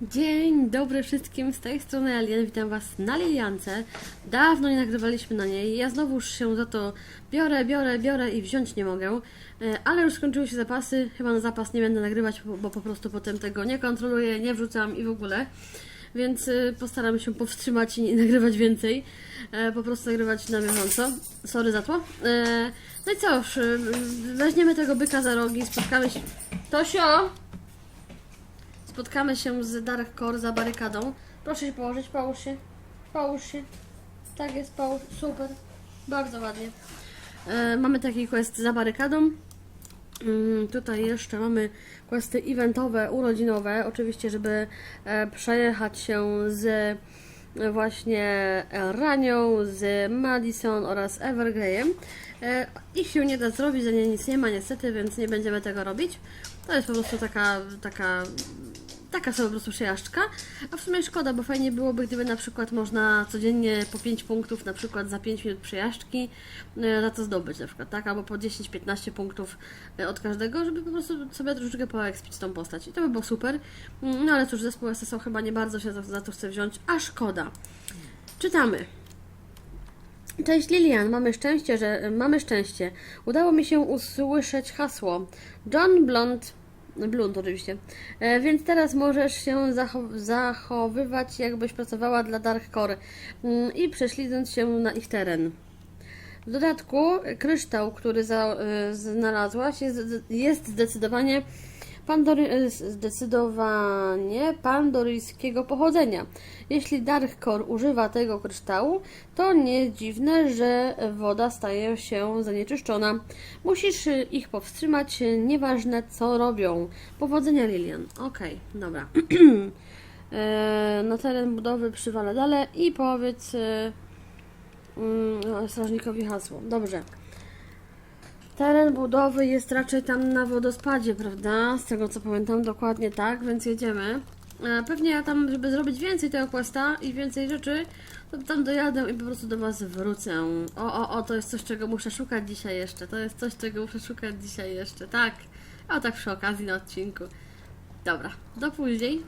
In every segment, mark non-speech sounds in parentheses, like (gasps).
Dzień dobry wszystkim, z tej strony Alien, witam Was na Liliance. Dawno nie nagrywaliśmy na niej, ja znowuż się za to biorę, biorę, biorę i wziąć nie mogę. E, Ale już skończyły się zapasy, chyba na zapas nie będę nagrywać, bo, po prostu potem tego nie kontroluję, nie wrzucam i w ogóle. Więc e, postaram się powstrzymać i nie (laughs) nagrywać więcej. E, Po prostu nagrywać na bieżąco. Sorry za to. No i cóż, weźmiemy tego byka za rogi, spotkamy się... Tosio! Spotkamy się z Dark Core za barykadą. Proszę się położyć, połóż się. Połóż się. Tak jest, połóż. Super. Bardzo ładnie. E, mamy taki quest za barykadą. Mm, tutaj jeszcze mamy questy eventowe, urodzinowe. Oczywiście, żeby e, przejechać się z e, właśnie Ranią, z Madison oraz Evergreyem. E, ich się nie da zrobić, za nie nic nie ma niestety, więc nie będziemy tego robić. To jest po prostu taka, taka taka sobie po prostu przejażdżka, a w sumie szkoda, bo fajnie byłoby, gdyby na przykład można codziennie po 5 punktów, na przykład za 5 minut przejażdżki e, za to zdobyć na przykład, tak, albo po 10-15 punktów e, od każdego, żeby po prostu sobie troszeczkę poekspić tą postać i to by było super, Mm, no ale cóż, zespół SSO chyba nie bardzo się za, za to chce wziąć, a szkoda. Czytamy. Cześć Lilian, mamy szczęście, że mamy szczęście. Udało mi się usłyszeć hasło. John Blunt, Blunt oczywiście. E, więc teraz możesz się zachow- zachowywać, jakbyś pracowała dla Dark Core mm, i prześlizgnąć się na ich teren. W dodatku kryształ, który za, y, znalazłaś, jest, jest zdecydowanie, pandory, y, zdecydowanie pandoryjskiego pochodzenia. Jeśli Dark Core używa tego kryształu, to nie dziwne, że woda staje się zanieczyszczona. Musisz y, ich powstrzymać, y, nieważne co robią. Powodzenia Lilian. Okej, dobra. (clears throat) E, Na teren budowy przywala dalej i powiedz... Mm, strażnikowi hasło. Dobrze. Teren budowy jest raczej tam na wodospadzie, prawda? Z tego co pamiętam, dokładnie tak, więc jedziemy. E, Pewnie ja tam, żeby zrobić więcej tego questa i więcej rzeczy, to tam dojadę i po prostu do Was wrócę. O, o, o, to jest coś, czego muszę szukać dzisiaj jeszcze. To jest coś, czego muszę szukać dzisiaj jeszcze. Tak. A tak przy okazji na odcinku. Dobra, do później.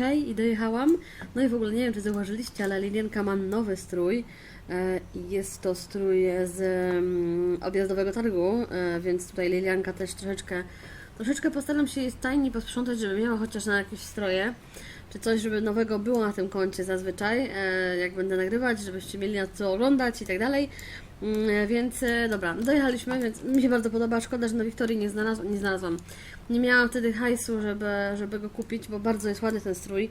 Hej, i dojechałam. No i w ogóle nie wiem, czy zauważyliście, ale Lilienka ma nowy strój. E, Jest to strój z mm, objazdowego targu, e, więc tutaj Lilianka też troszeczkę, troszeczkę postaram się jej stajni posprzątać, żeby miała chociaż na jakieś stroje, czy coś, żeby nowego było na tym koncie zazwyczaj, e, jak będę nagrywać, żebyście mieli na co oglądać i tak dalej. Mm, Więc dobra, dojechaliśmy, więc mi się bardzo podoba. Szkoda, że na Wiktorii nie, znalazł, nie znalazłam. Nie miałam wtedy hajsu, żeby, żeby go kupić, bo bardzo jest ładny ten strój.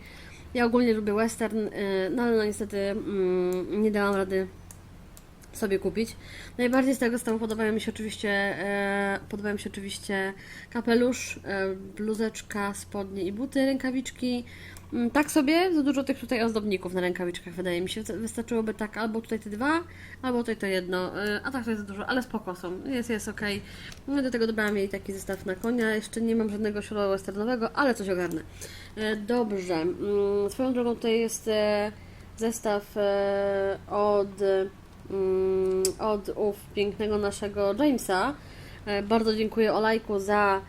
Ja ogólnie lubię western, y, no ale no niestety mm, nie dałam rady sobie kupić. Najbardziej z tego zestawu podobają mi się oczywiście e, podobają się oczywiście kapelusz, e, bluzeczka, spodnie i buty, rękawiczki. Mm, Tak sobie, za dużo tych tutaj ozdobników na rękawiczkach wydaje mi się. Wystarczyłoby tak albo tutaj te dwa, albo tutaj to jedno. E, A tak to jest za dużo, ale spoko są. Jest, jest ok. No, do tego dobrałam jej taki zestaw na konia. Jeszcze nie mam żadnego sioła westernowego, ale coś ogarnę. E, Dobrze. Mm, Swoją drogą tutaj jest e, zestaw e, od mm, od ów pięknego naszego Jamesa. Bardzo dziękuję Olajku za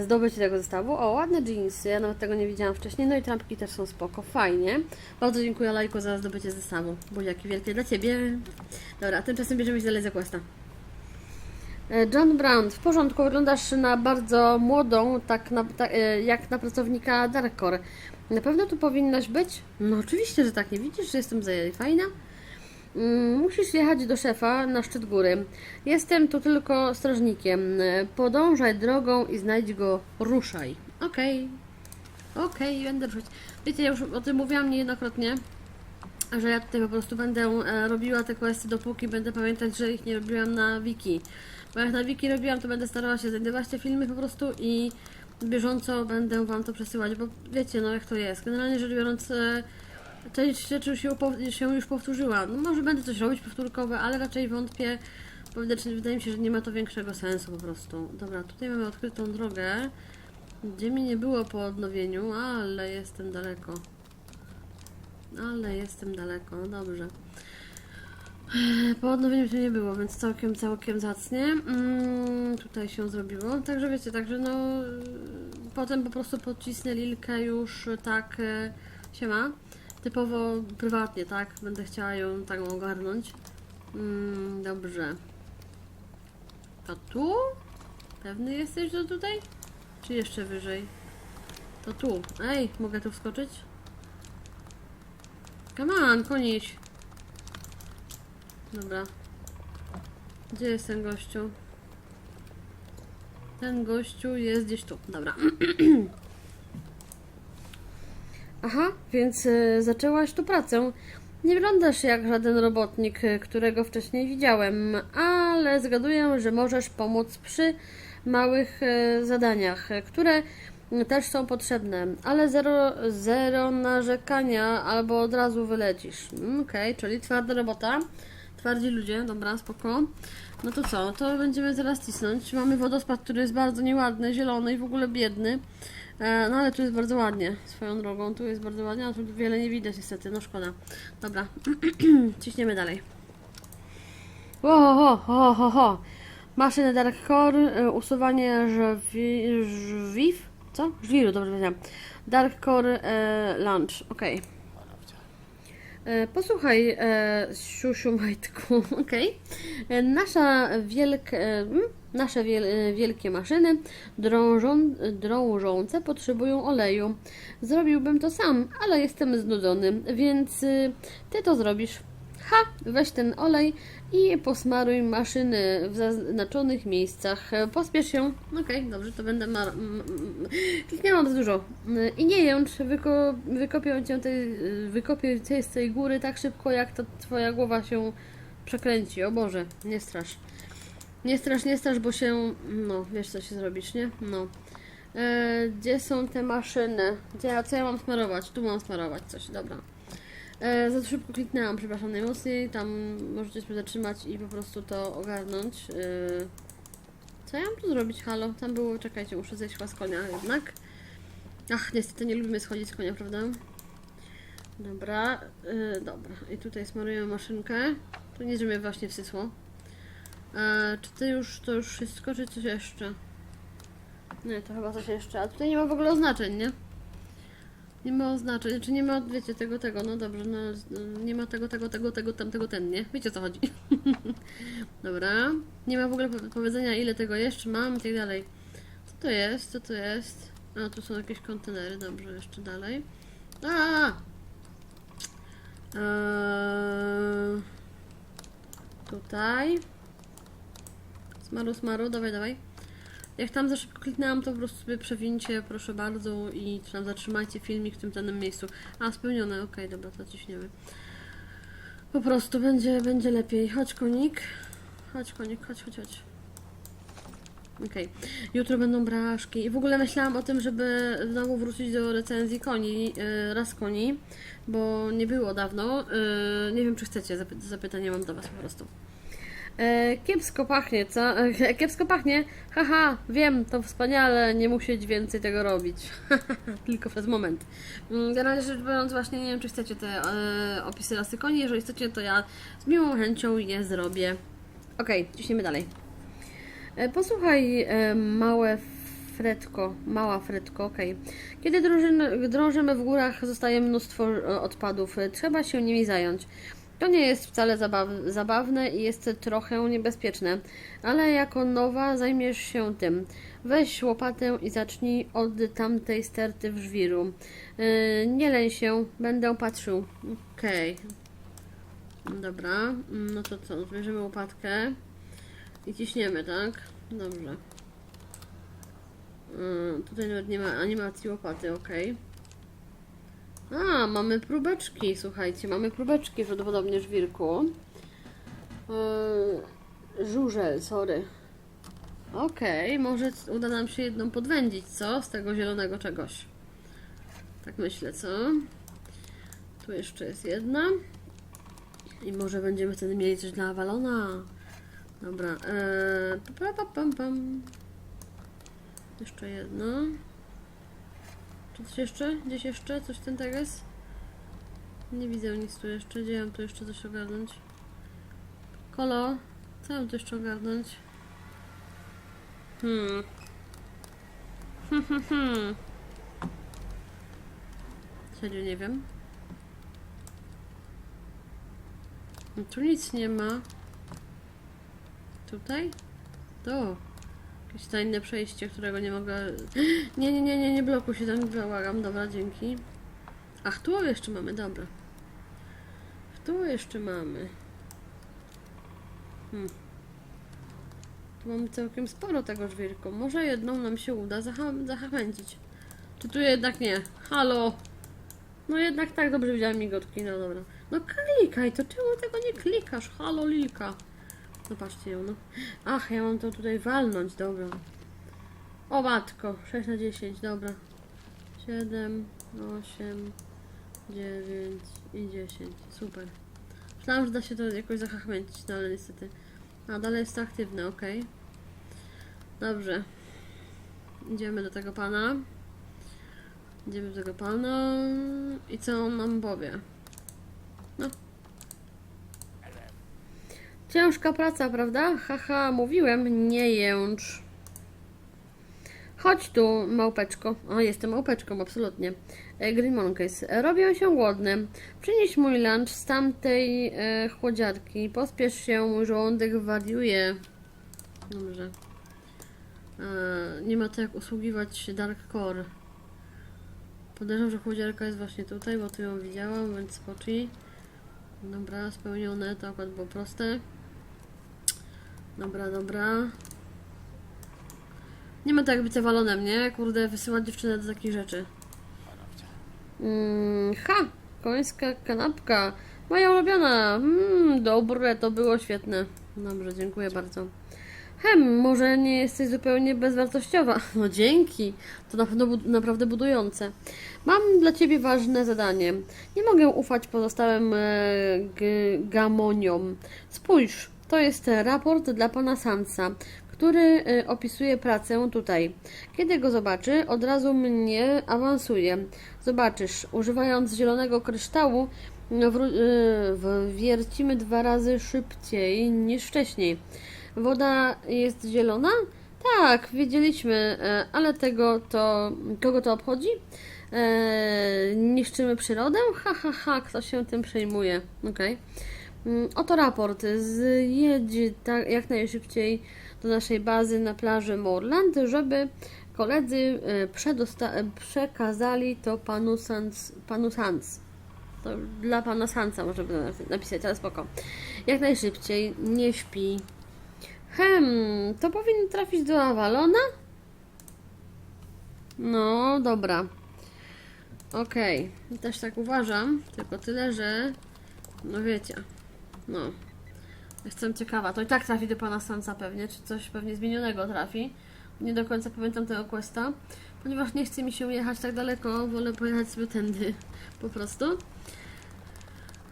zdobycie tego zestawu. O, ładne jeansy, ja nawet tego nie widziałam wcześniej. No i trampki też są spoko, fajnie. Bardzo dziękuję Olajku za zdobycie zestawu. Buziaki wielkie dla Ciebie. Dobra, tymczasem bierzemy się dalej za questa. E, John Brown, w porządku, wyglądasz na bardzo młodą, tak na, ta, e, jak na pracownika Darkcore. Na pewno tu powinnaś być? No oczywiście, że tak, nie widzisz, że jestem fajna? Mm, Musisz jechać do szefa na szczyt góry. Jestem tu tylko strażnikiem. E, Podążaj drogą i znajdź go, ruszaj. Okej. Okej, będę ruszyć. Wiecie, ja już o tym mówiłam niejednokrotnie, że ja tutaj po prostu będę robiła te questy, dopóki będę pamiętać, że ich nie robiłam na wiki. Bo jak na robiłam, to będę starała się znajdować te filmy po prostu i bieżąco będę wam to przesyłać, bo wiecie, no jak to jest. Generalnie rzecz biorąc, e, część rzeczy się, się już powtórzyła. No może będę coś robić powtórkowe, ale raczej wątpię. Wydaje mi się, że nie ma to większego sensu po prostu. Dobra, tutaj mamy odkrytą drogę, gdzie mi nie było po odnowieniu, ale jestem daleko. Ale jestem daleko, no dobrze. Po odnowieniu się nie było, więc całkiem, całkiem zacnie. Mm, tutaj się zrobiło. Także wiecie, także no potem po prostu pocisnę Lilkę już tak e, siema. Typowo prywatnie, tak? Będę chciała ją tak ogarnąć. Mm, dobrze. To tu? Pewny jesteś, że tutaj? Czy jeszcze wyżej? To tu. Ej, mogę tu wskoczyć? Come on, konieś. Dobra. Gdzie jest ten gościu? Ten gościu jest gdzieś tu. Dobra. (clears throat) Aha, więc e, zaczęłaś tu pracę. Nie wyglądasz jak żaden robotnik, e, którego wcześniej widziałem, ale zgaduję, że możesz pomóc przy małych e, zadaniach, które też są potrzebne, ale zero, zero narzekania albo od razu wylecisz. Mm, Okej, czyli twarda robota. Twardzi ludzie, dobra, spoko. No to co, to będziemy teraz cisnąć. Mamy wodospad, który jest bardzo nieładny, zielony i w ogóle biedny. E, no ale tu jest bardzo ładnie, swoją drogą. Tu jest bardzo ładnie, a tu wiele nie widać niestety, no szkoda. Dobra, (clears throat) ciśniemy dalej. Ho, ho, ho, ho, ho. Maszyny Dark Core, e, usuwanie żwi, żwiw, co? Żwiru, dobrze powiedziałam. Dark Core e, Launch, okej. E, Posłuchaj, e, siusiu majtku, (laughs) okej. E, Nasza wielk, e, mm, nasze wiel, e, wielkie maszyny drążą, drążące potrzebują oleju. Zrobiłbym to sam, ale jestem znudzony, więc ty to zrobisz. Ha, weź ten olej i posmaruj maszyny w zaznaczonych miejscach. Pospiesz się. Okej, dobrze, to będę mar... Kliknęłam za dużo. I nie jęcz, wyko... wykopię cię tej... wykopię cię z tej góry tak szybko, jak ta twoja głowa się przekręci. O Boże, nie strasz. Nie strasz, nie strasz, bo się... No, wiesz co się zrobisz, nie? No. E, gdzie są te maszyny? Gdzie, co ja mam smarować? Tu mam smarować coś, dobra. E, za szybko kliknęłam, przepraszam najmocniej. Tam możecie sobie zatrzymać i po prostu to ogarnąć. E, co ja mam tu zrobić? Halo? Tam było, czekajcie, muszę zejść chyba z konia jednak. Ach, niestety nie lubimy schodzić z konia, prawda? Dobra, e, dobra. I tutaj smarujemy maszynkę. To nie, że mnie właśnie wsysło. E, czy to już, to już wszystko, czy coś jeszcze? Nie, to chyba coś jeszcze. A tutaj nie ma w ogóle oznaczeń, nie? Nie ma oznaczeń, czy nie ma, wiecie, tego, tego, no dobrze, no, no, nie ma tego, tego, tego, tego, tamtego, ten, nie? Wiecie o co chodzi. (laughs) Dobra. Nie ma w ogóle po- powiedzenia, ile tego jeszcze mam i tak dalej. Co to jest? Co to jest? A, tu są jakieś kontenery, dobrze, jeszcze dalej. A! Eee, tutaj. Smaru, smaru, dawaj, dawaj. Jak tam za szybko kliknęłam, to po prostu sobie przewincie, proszę bardzo, i tam zatrzymajcie filmik w tym danym miejscu. A, spełnione, okej, dobra, to ciśniemy. Po prostu będzie, będzie lepiej. Chodź konik. Chodź konik, chodź, chodź, chodź. Okej. Jutro będą braszki. I w ogóle myślałam o tym, żeby znowu wrócić do recenzji koni, yy, raz koni, bo nie było dawno. Yy, nie wiem, czy chcecie, zapy- zapytanie mam do Was po prostu. E, kiepsko pachnie, co? E, kiepsko pachnie? Haha, wiem, to wspaniale, nie musieć więcej tego robić. (laughs) Tylko przez moment. Mm, Generalnie rzecz biorąc, właśnie nie wiem, czy chcecie te e, opisy rasy koni. Jeżeli chcecie, to ja z miłą chęcią je zrobię. Okej, ciśniemy dalej. E, Posłuchaj, e, małe Fredko, mała Fredko, okej. Kiedy drążymy, drążymy w górach, zostaje mnóstwo e, odpadów. Trzeba się nimi zająć. To nie jest wcale zabaw, zabawne i jest trochę niebezpieczne, ale jako nowa zajmiesz się tym. Weź łopatę i zacznij od tamtej sterty w żwiru. E, nie leń się, będę patrzył. Okej. Dobra, no to co, zbierzemy łopatkę. I ciśniemy, tak? Dobrze. Yy, tutaj nawet nie ma animacji łopaty, ok. A, mamy próbeczki, słuchajcie, mamy próbeczki prawdopodobnie żwirku. Yy, żużel, sorry. Okej, może uda nam się jedną podwędzić, co? Z tego zielonego czegoś. Tak myślę, co? Tu jeszcze jest jedna. I może będziemy wtedy mieli coś dla Avalona. Dobra, eee, pa, pa, pam, pam. Jeszcze jedno. Czy coś jeszcze? Gdzieś jeszcze? Coś ten teges? Nie widzę nic tu jeszcze. Gdzie mam tu jeszcze coś ogarnąć? Kolo? Co mam tu jeszcze ogarnąć? Hmm. Hmm, hmm, hmm. Serio nie wiem. No Tu nic nie ma. Tutaj? To. Jakieś tajne przejście, którego nie mogę... (gasps) Nie, nie, nie, nie, nie blokuj się, tam bałagam. Dobra, dzięki. Ach, tu jeszcze mamy, dobra. Tu jeszcze mamy. Hmm. Tu mamy całkiem sporo tego żwirku. Może jedną nam się uda zacha- zachęcić. Czy tu jednak nie? Halo? No jednak tak, dobrze widziałem migotki, no dobra. No klikaj, to czemu tego nie klikasz? Halo, Lilka. Patrzcie ją, no. Ach, ja mam to tutaj walnąć, dobra. O matko, 6 na 10, dobra. 7, 8, 9 i 10, super. Myślałam, że da się to jakoś zachachmęcić, no ale niestety. A, dalej jest to aktywne, ok. Dobrze. Idziemy do tego pana. Idziemy do tego pana. I co on nam powie? Ciężka praca, prawda? Haha, mówiłem, nie jęcz. Chodź tu, małpeczko. O, jestem małpeczką, absolutnie. E, Green Monkeys. Robię się głodny. Przynieś mój lunch z tamtej e, chłodziarki. Pospiesz się, żołądek wariuje. Dobrze. E, nie ma to jak usługiwać Dark Core. Podejrzewam, że chłodziarka jest właśnie tutaj, bo tu ją widziałam, więc spocznij. Dobra, spełnione, to akurat było proste. Dobra, dobra. Nie ma tak jak być zawalonem, nie? Kurde, wysyłać dziewczynę do takich rzeczy. Mm, ha! Końska kanapka. Moja ulubiona. Mmm, dobre, to było świetne. Dobrze, dziękuję bardzo. Hem, może nie jesteś zupełnie bezwartościowa. (laughs) No dzięki. To na pewno naprawdę budujące. Mam dla ciebie ważne zadanie. Nie mogę ufać pozostałym e, gamoniom. Spójrz, to jest raport dla pana Sansa, który e, opisuje pracę tutaj. Kiedy go zobaczy, od razu mnie awansuje. Zobaczysz, używając zielonego kryształu, e, wiercimy dwa razy szybciej niż wcześniej. Woda jest zielona? Tak, wiedzieliśmy, e, ale tego to. kogo to obchodzi? E, niszczymy przyrodę? Ha, ha, ha, kto się tym przejmuje? Okej. Mm, Oto raport. Zjedź tak, jak najszybciej do naszej bazy na plaży Moorland, żeby koledzy e, e, przekazali to panu Sans. Panu Sans. To dla pana Sansa może by napisać, ale spoko. Jak najszybciej, nie śpi. Hem, to powinno trafić do Avalona? No, dobra. Okej, też tak uważam, tylko tyle, że no wiecie, no. Jestem ciekawa, to i tak trafi do pana Sansa pewnie, czy coś pewnie zmienionego trafi. Nie do końca pamiętam tego questa, ponieważ nie chce mi się jechać tak daleko, wolę pojechać sobie tędy, po prostu.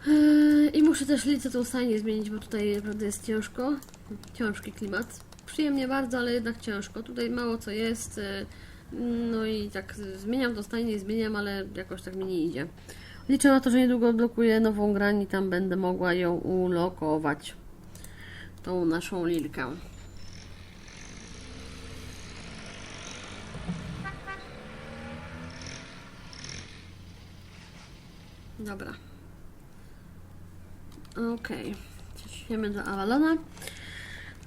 Eee, I muszę też lice tą stajnię zmienić, bo tutaj naprawdę jest ciężko. Ciężki klimat. Przyjemnie bardzo, ale jednak ciężko. Tutaj mało co jest. eee, No i tak zmieniam tą stajnię, zmieniam, ale jakoś tak mi nie idzie. Liczę na to, że niedługo odblokuję nową grę i tam będę mogła ją ulokować. Tą naszą lilkę. Dobra. Okej. Ciśniemy do Avalona.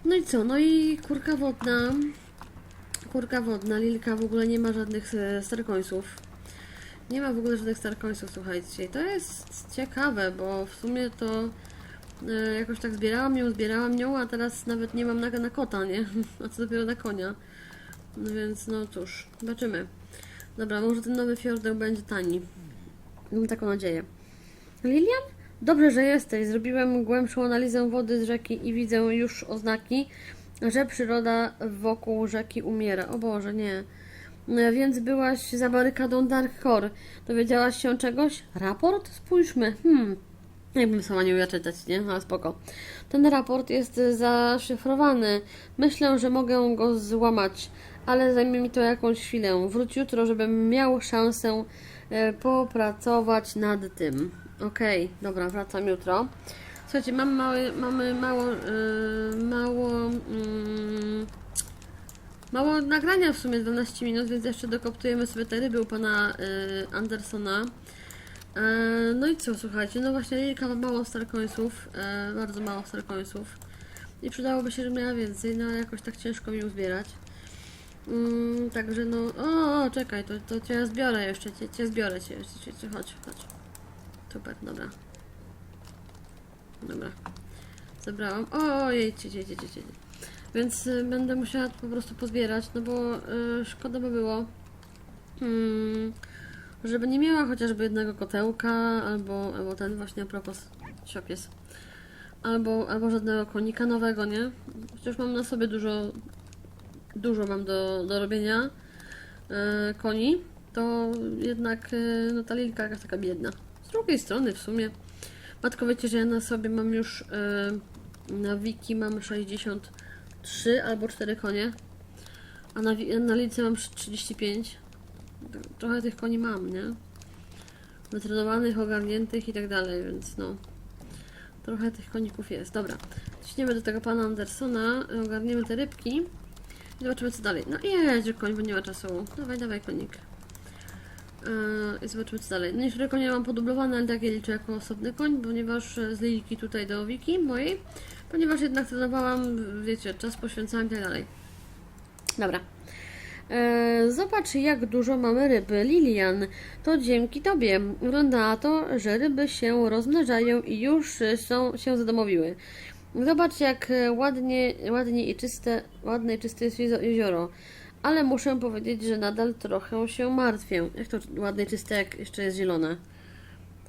No i co? No i kurka wodna. Kurka wodna. Lilka w ogóle nie ma żadnych e, starkońców. Nie ma w ogóle żadnych starkońców, słuchajcie. I to jest ciekawe, bo w sumie to e, jakoś tak zbierałam ją, zbierałam ją, a teraz nawet nie mam na, na kota, nie? (laughs) A co dopiero na konia. No więc no cóż, zobaczymy. Dobra, może ten nowy fiordeł będzie tani. Mam taką nadzieję. Lilian? Dobrze, że jesteś. Zrobiłem głębszą analizę wody z rzeki i widzę już oznaki, że przyroda wokół rzeki umiera. O Boże, nie. E, Więc byłaś za barykadą Dark Core. Dowiedziałaś się czegoś? Raport? Spójrzmy. Hmm. Jakbym sama nie umiała czytać, nie? Ale spoko. Ten raport jest zaszyfrowany. Myślę, że mogę go złamać, ale zajmie mi to jakąś chwilę. Wróć jutro, żebym miał szansę e, popracować nad tym. Okej, dobra, wracam jutro. Słuchajcie, mam mały, mamy mało, yy, mało, mm, Mało nagrania w sumie 12 minut, więc jeszcze dokoptujemy sobie te ryby u pana y, Andersona. E, no i co, słuchajcie, no właśnie Lilka ma mało starkońców, e, bardzo mało starkońców. I przydałoby się, żeby miała więcej, no ale jakoś tak ciężko mi uzbierać. Mm, także no, o, o czekaj, to, to cię zbiorę jeszcze, cię, cię zbiorę cię, jeszcze, cię, cię, chodź, chodź. Super, dobra. Dobra. Zebrałam. O, jej, cie, cie, cie. Więc y, będę musiała po prostu pozbierać, no bo y, szkoda by było, mm, żeby nie miała chociażby jednego kotełka, albo, albo ten właśnie a propos, siop jest. Albo, albo żadnego konika nowego, nie? Chociaż mam na sobie dużo, dużo mam do, do robienia e, koni, to jednak no, ta lilka jakaś taka biedna. Z drugiej strony w sumie, matko wiecie, że ja na sobie mam już na wiki mam 63 albo 4 konie, a na, na lilce mam 35. Trochę tych koni mam, nie? Wytrenowanych, ogarniętych i tak dalej, więc no. Trochę tych koników jest. Dobra, ciśniemy do tego pana Andersona, ogarniemy te rybki i zobaczymy co dalej. No jedzie koń, bo nie ma czasu. Dawaj, dawaj konik. Yy, I zobaczymy co dalej. No niektóre konie mam podublowane, ale tak je liczę jako osobny koń, ponieważ z lilki tutaj do wiki mojej, ponieważ jednak trenowałam, wiecie, czas poświęcałam i tak dalej. Dobra. E, Zobacz, jak dużo mamy ryby, Lilian. To dzięki Tobie. Wygląda na to, że ryby się rozmnażają i już są, się zadomowiły. Zobacz, jak ładnie, ładnie i czyste, ładne i czyste jest jezioro. Ale muszę powiedzieć, że nadal trochę się martwię. Jak to ładne i czyste, jak jeszcze jest zielone?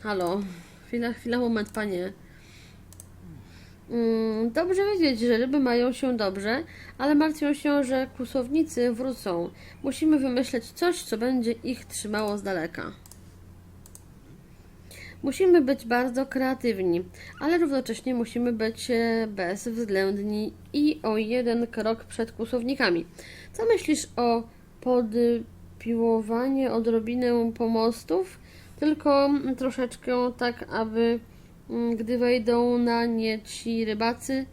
Halo? Chwila, chwila, moment, panie. Mm, Dobrze wiedzieć, że ryby mają się dobrze, ale martwią się, że kłusownicy wrócą. Musimy wymyśleć coś, co będzie ich trzymało z daleka. Musimy być bardzo kreatywni, ale równocześnie musimy być e, bezwzględni i o jeden krok przed kłusownikami. Co myślisz o podpiłowaniu odrobinę pomostów? Tylko troszeczkę tak, aby gdy wejdą na nie ci rybacy,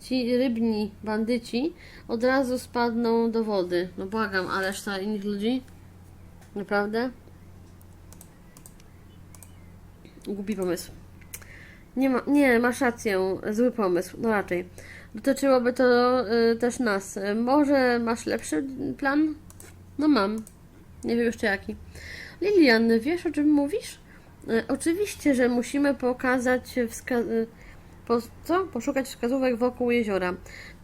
ci rybni bandyci, od razu spadną do wody. No błagam, a reszta innych ludzi? Naprawdę? Głupi pomysł. Nie, ma, nie, masz rację, zły pomysł, no raczej. Dotyczyłoby to y, też nas. Może masz lepszy plan? No mam. Nie wiem jeszcze jaki. Lilian, wiesz o czym mówisz? Y, Oczywiście, że musimy pokazać wska- y, po, co? Poszukać wskazówek wokół jeziora.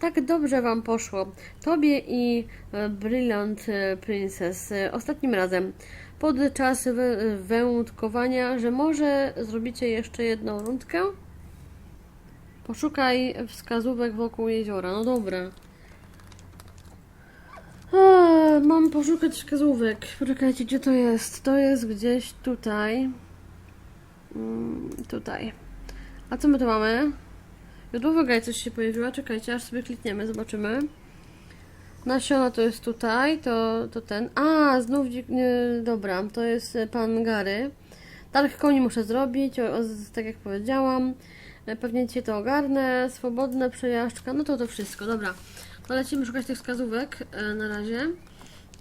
Tak dobrze wam poszło. Tobie i e, Brilliant e, Princess e, ostatnim razem. Podczas wę- wędkowania, że może zrobicie jeszcze jedną rundkę? Poszukaj wskazówek wokół jeziora. No dobra. Mam poszukać wskazówek. Poczekajcie, gdzie to jest? To jest gdzieś tutaj. Mm, tutaj. A co my tu mamy? Jodłowa gaj coś się pojawiła. Czekajcie, aż sobie klikniemy, zobaczymy. Nasiona to jest tutaj, to, to ten. A, znów nie, Dobra, to jest e, pan Gary. Targ koni muszę zrobić, o, o, tak jak powiedziałam. E, Pewnie cię to ogarnę. Swobodna przejażdżka. No to to wszystko, dobra. To lecimy szukać tych wskazówek e, na razie.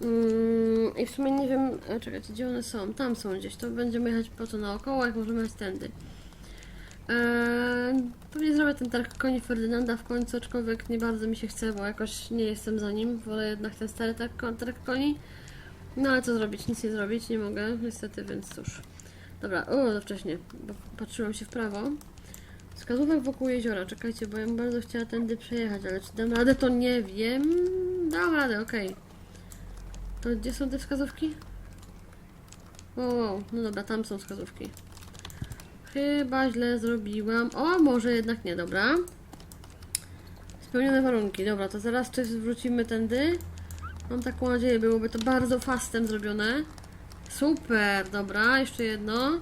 Mm, I w sumie nie wiem, e, czekajcie, gdzie one są. Tam są gdzieś. To będziemy jechać po to naokoło, jak możemy jechać tędy. Eee, pewnie zrobię ten targ koni Ferdynanda w końcu, aczkolwiek nie bardzo mi się chce, bo jakoś nie jestem za nim. Wolę jednak ten stary targ, targ koni. No ale co zrobić? Nic nie zrobić, nie mogę, niestety, więc cóż. Dobra, o, za wcześnie, bo patrzyłam się w prawo. Wskazówek wokół jeziora, czekajcie, bo ja bym bardzo chciała tędy przejechać, ale czy dam radę, to nie wiem. Dam radę, okej. To gdzie są te wskazówki? O, wow, no dobra, tam są wskazówki. Chyba źle zrobiłam. O, może jednak nie, dobra. Spełnione warunki. Dobra, to zaraz czy wrócimy tędy. Mam taką nadzieję, byłoby to bardzo fastem zrobione. Super, dobra, jeszcze jedno.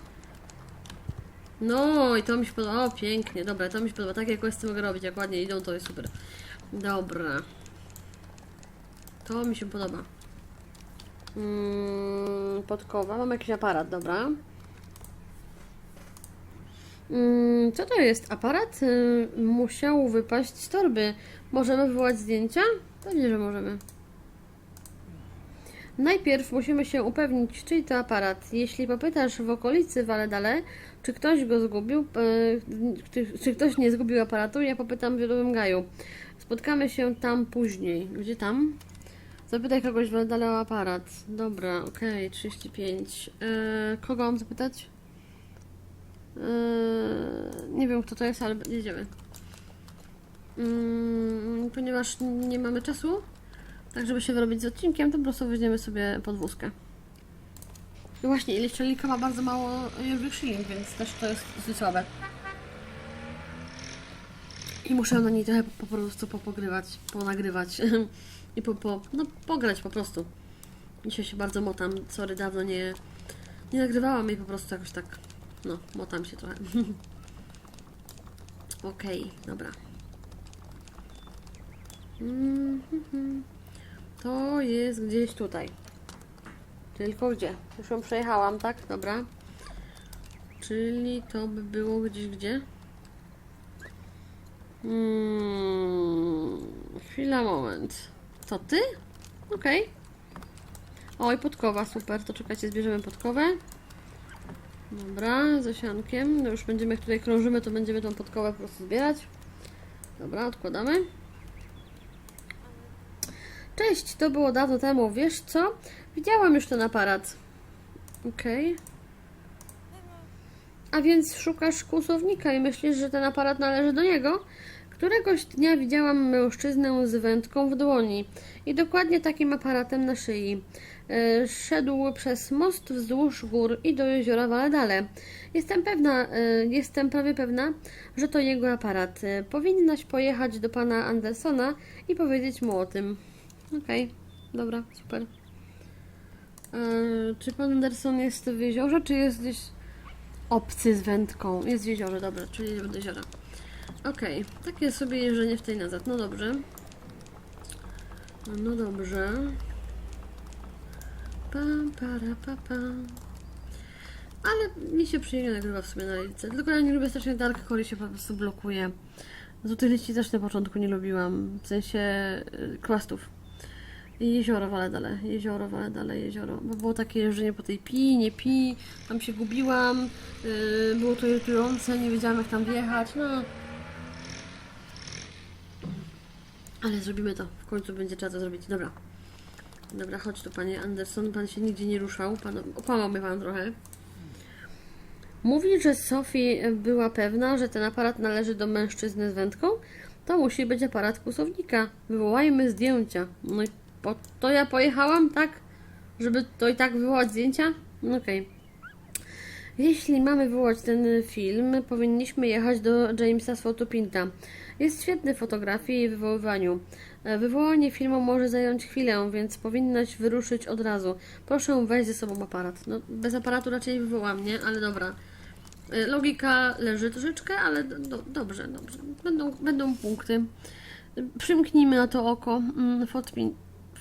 No i to mi się podoba. O, pięknie, dobra, to mi się podoba. Takie questy mogę robić, jak ładnie idą, to jest super. Dobra. To mi się podoba. Mm, podkowa, mam jakiś aparat, dobra. Mm, Co to jest? Aparat y, musiał wypaść z torby. Możemy wywołać zdjęcia? Pewnie, że możemy. Najpierw musimy się upewnić, czyj to aparat. Jeśli popytasz w okolicy Waledale, czy ktoś go zgubił, czy, czy ktoś nie zgubił aparatu, ja popytam w Wiodowym Gaju. Spotkamy się tam później. Gdzie tam? Zapytaj kogoś w Waledale o aparat. Dobra, okej, 35. E, kogo mam zapytać? E, nie wiem, kto to jest, ale jedziemy. Mm, ponieważ nie mamy czasu, tak żeby się wyrobić z odcinkiem, to po prostu weźmiemy sobie podwózkę. No właśnie, szczelnika ma bardzo mało Jurwych Shilling, więc też to jest dosyć słabe. I muszę na niej trochę po, po prostu popogrywać, ponagrywać (laughs) i po, po, no, pograć po prostu. Dzisiaj się bardzo motam, sorry, dawno nie, nie nagrywałam jej po prostu jakoś tak, no, motam się trochę. (laughs) Okej, dobra. Mhm. To jest gdzieś tutaj. Tylko gdzie? Już ją przejechałam, tak? Dobra. Czyli to by było gdzieś gdzie? Hmm. Chwila, moment. To ty? Okej. Oj, podkowa, super. To czekajcie, zbierzemy podkowę. Dobra, z osiankiem. No już będziemy, jak tutaj krążymy, to będziemy tą podkowę po prostu zbierać. Dobra, odkładamy. Cześć, to było dawno temu. Wiesz co? Widziałam już ten aparat. Okej. A więc szukasz kłusownika i myślisz, że ten aparat należy do niego? Któregoś dnia widziałam mężczyznę z wędką w dłoni i dokładnie takim aparatem na szyi. E, Szedł przez most wzdłuż gór i do jeziora Waledale. Jestem pewna, e, jestem prawie pewna, że to jego aparat. E, Powinnaś pojechać do pana Andersona i powiedzieć mu o tym. Okej, dobra, super. Czy pan Anderson jest w jeziorze, czy jest gdzieś obcy z wędką? Jest w jeziorze, dobra, czyli do jeziora. Okej, takie sobie jeżdżenie w tej nazad. No dobrze. No dobrze. Pam, para, pa, pam. Ale mi się przyjemnie nagrywa w sumie na lice. Tylko ja nie lubię strasznie Dark Core się po prostu blokuje. Złotych liści też na początku nie lubiłam. W sensie y, questów. I jezioro Waledale, jezioro Waledale, jezioro. Bo było takie jeżdżenie po tej pi, nie pi, tam się gubiłam, yy, było to irytujące, nie wiedziałam jak tam wjechać, no. Ale zrobimy to, w końcu będzie trzeba to zrobić, dobra. Dobra, chodź tu panie Anderson, pan się nigdzie nie ruszał, pan, okłamał mnie pan trochę. Mówi, że Sophie była pewna, że ten aparat należy do mężczyzny z wędką. To musi być aparat kłusownika. Wywołajmy zdjęcia. No i po to ja pojechałam, tak? Żeby to i tak wywołać zdjęcia? No Okej. Jeśli mamy wywołać ten film, powinniśmy jechać do Jamesa z Fotopinta. Jest świetny w fotografii i wywoływaniu. E, Wywołanie filmu może zająć chwilę, więc powinnaś wyruszyć od razu. Proszę weź ze sobą aparat. No, bez aparatu raczej wywołam, nie? Ale dobra. E, Logika leży troszeczkę, ale do, do, dobrze, dobrze. Będą, będą punkty. Przymknijmy na to oko. Mm, Fort, Pin,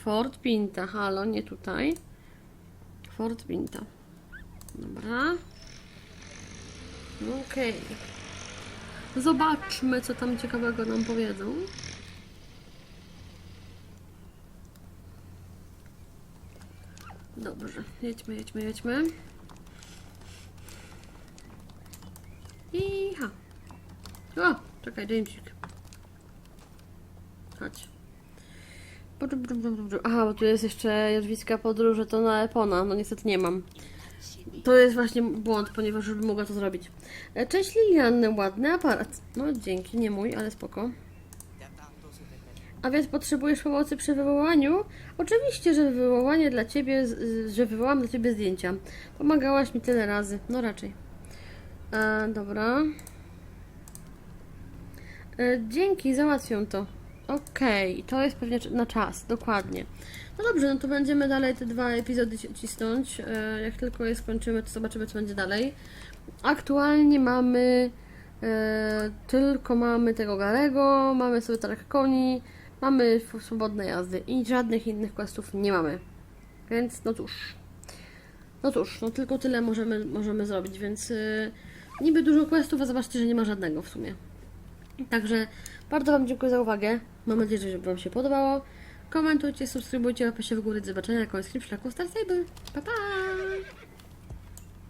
Fort Pinta, halo, nie tutaj. Fort Pinta. Dobra. Okej. Zobaczmy, co tam ciekawego nam powiedzą. Dobrze, jedźmy, jedźmy, jedźmy. I ha. O, czekaj, Jamesik. Chodź. Aha, bo tu jest jeszcze jadwiska podróże, to na Epona. No niestety nie mam. To jest właśnie błąd, ponieważ już mogła to zrobić. E, Cześć Lilian, ładny aparat. No dzięki, nie mój, ale spoko. A więc potrzebujesz pomocy przy wywołaniu? Oczywiście, że wywołanie dla ciebie, że wywołam dla ciebie zdjęcia. Pomagałaś mi tyle razy. No raczej. E, dobra. E, dzięki, załatwią to. Okej, to jest pewnie na czas, dokładnie. No dobrze, no to będziemy dalej te dwa epizody ci- cisnąć. E, jak tylko je skończymy, to zobaczymy, co będzie dalej. Aktualnie mamy e, tylko mamy tego Garego, mamy sobie targ koni, mamy swobodne jazdy i żadnych innych questów nie mamy. Więc no cóż. No cóż, no tylko tyle możemy, możemy zrobić, więc e, niby dużo questów, a zobaczcie, że nie ma żadnego w sumie. Także bardzo Wam dziękuję za uwagę. Mam nadzieję, że Wam się podobało. Komentujcie, subskrybujcie, się w górę. Do zobaczenia na kolejnym skrypcie Star Stable. Pa, pa!